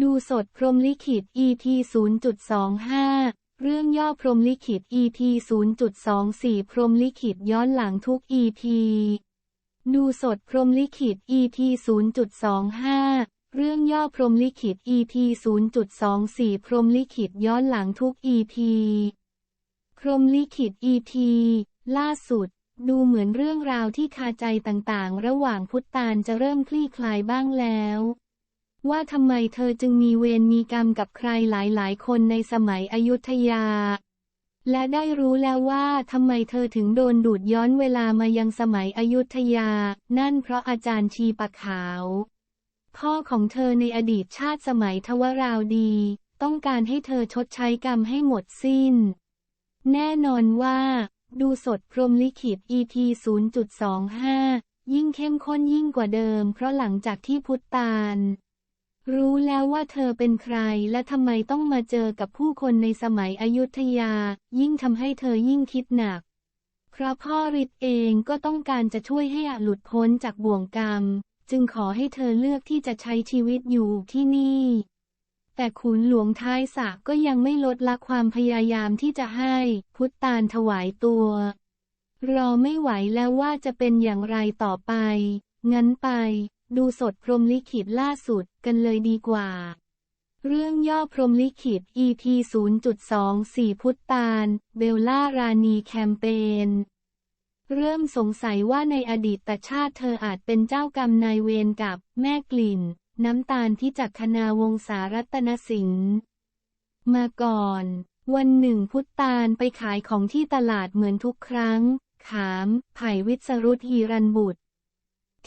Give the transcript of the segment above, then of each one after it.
ดูสดพรมลิขิต EP 0.25 เรื่องย่อพรมลิขิต EP 0.24 พรมลิขิตย้อนหลังทุก EP ดูสดพรมลิขิต EP 0.25 เรื่องย่อพรมลิขิต EP 0.24 พรมลิขิตย้อนหลังทุก EP พรมลิขิต EP ล่าสุด ดูเหมือนเรื่องราวที่คาใจต่างๆ ระหว่างพุทธานจะเริ่มคลี่คลายบ้างแล้ว ว่าทำไมเธอจึงมีเวรมีกรรมกับใครหลายๆ คนในสมัยอยุธยา และได้รู้แล้วว่าทำไมเธอถึงโดนดูดย้อนเวลามายังสมัยอยุธยา นั่นเพราะอาจารย์ชีปะขาว พ่อของเธอในอดีตชาติสมัยทวราวดี ต้องการให้เธอชดใช้กรรมให้หมดสิ้น แน่นอนว่า ดูสดพรมลิขิต EP 0.25 ยิ่งเข้มข้นยิ่งกว่าเดิม เพราะหลังจากที่พุทธาน รู้แล้วว่าเธอเป็นใครและทำไมต้องมาเจอกับผู้คนในสมัยอยุธยา ยิ่งทำให้เธอยิ่งคิดหนัก เพราะพ่อฤทธิ์เองก็ต้องการจะช่วยให้อาหลุดพ้นจากบ่วงกรรม จึงขอให้เธอเลือกที่จะใช้ชีวิตอยู่ที่นี่ แต่ขุนหลวงท้ายสะก็ยังไม่ลดละความพยายามที่จะให้พุทธานถวายตัว รอไม่ไหวแล้วว่าจะเป็นอย่างไรต่อไป งั้นไป ดูสดพรมลิขิตล่าสุดกันเลยดีกว่า เรื่องย่อพรมลิขิต EP 0.24 พุทธานเบลล่ารานีแคมเปญเริ่มสงสัยว่าในอดีตชาติเธออาจเป็นเจ้ากรรมนายเวรกับแม่กลิ่น น้ำตาลที่จักคนาวงศารัตนสิงห์มาก่อน วันหนึ่งพุทธานไปขายของที่ตลาดเหมือนทุกครั้ง ขาม ไผ่วิศรุตฮีรันบุตร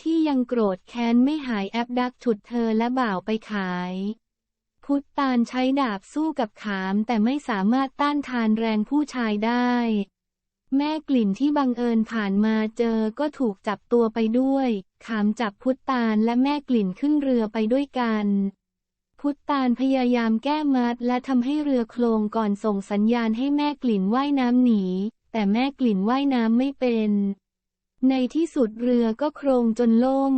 ที่ยังโกรธแค้นไม่หายแอบดักฉุดเธอและบ่าวไปขาย พุทธานใช้ดาบสู้กับขามแต่ไม่สามารถต้านทานแรงผู้ชายได้ แม่กลิ่นที่บังเอิญผ่านมาเจอก็ถูกจับตัวไปด้วย ขามจับพุทธานและแม่กลิ่นขึ้นเรือไปด้วยกัน พุทธานพยายามแก้มัดและทำให้เรือโคลงก่อนส่งสัญญาณให้แม่กลิ่นว่ายน้ำหนี แต่แม่กลิ่นว่ายน้ำไม่เป็น ในที่สุดเรือก็โครงจนล่ม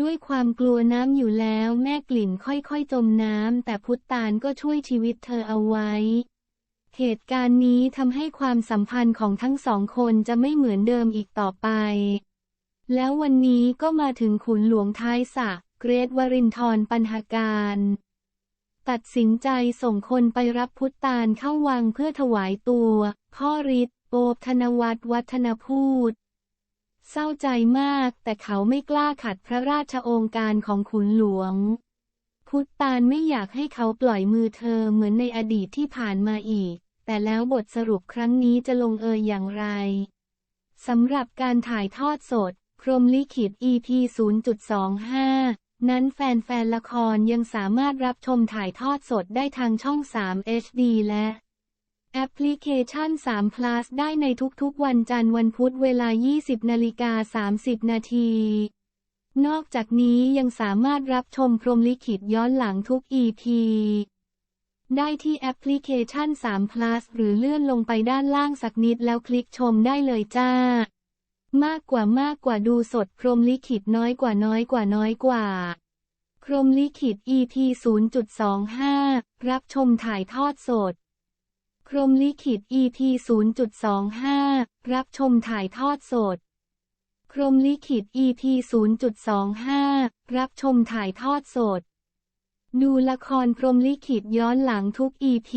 ด้วยความกลัวน้ำอยู่แล้วแม่กลิ่นค่อยๆจมน้ำแต่พุทธานก็ช่วยชีวิตเธอเอาไว้ เหตุการณ์นี้ทำให้ความสัมพันธ์ของทั้งสองคนจะไม่เหมือนเดิมอีกต่อไป แล้ววันนี้ก็มาถึงขุนหลวงท้ายสะเกรทวรินทร์ปัญหาการตัดสินใจส่งคนไปรับพุทธานเข้าวังเพื่อถวายตัว พ่อฤทธิ์โอบธนวัฒน์วัฒนพูด เศร้าใจมากแต่เขาไม่กล้าขัดพระราชโองการของขุนหลวง พุทธานไม่อยากให้เขาปล่อยมือเธอเหมือนในอดีตที่ผ่านมาอีก แต่แล้วบทสรุปครั้งนี้จะลงเอยอย่างไรสำหรับการถ่ายทอดสด พรมลิขิต EP 0.25 นั้นแฟนๆละครยังสามารถรับชมถ่ายทอดสดได้ทางช่อง 3 HD และ แอปพลิเคชัน 3 plus ได้ในทุกๆ วันจันทร์วันพุธเวลา 20นาฬิกา30 นาที นอกจากนี้ยังสามารถรับชมพรมลิขิตย้อนหลังทุก EP ได้ที่แอปพลิเคชัน 3 plus หรือเลื่อนลงไปด้านล่างสักนิดแล้วคลิกชมได้เลยจ้า มากกว่ามากกว่าดูสดพรมลิขิตน้อยกว่าน้อยกว่าน้อยกว่าพรมลิขิต EP 0.25 รับชมถ่ายทอดสด รมลิขิต EP 0.25 รับชมถ่ายทอดสด พรมลิขิต EP 0.25 รับชมถ่ายทอดสด ดูละครพรมลิขิตย้อนหลังทุก EP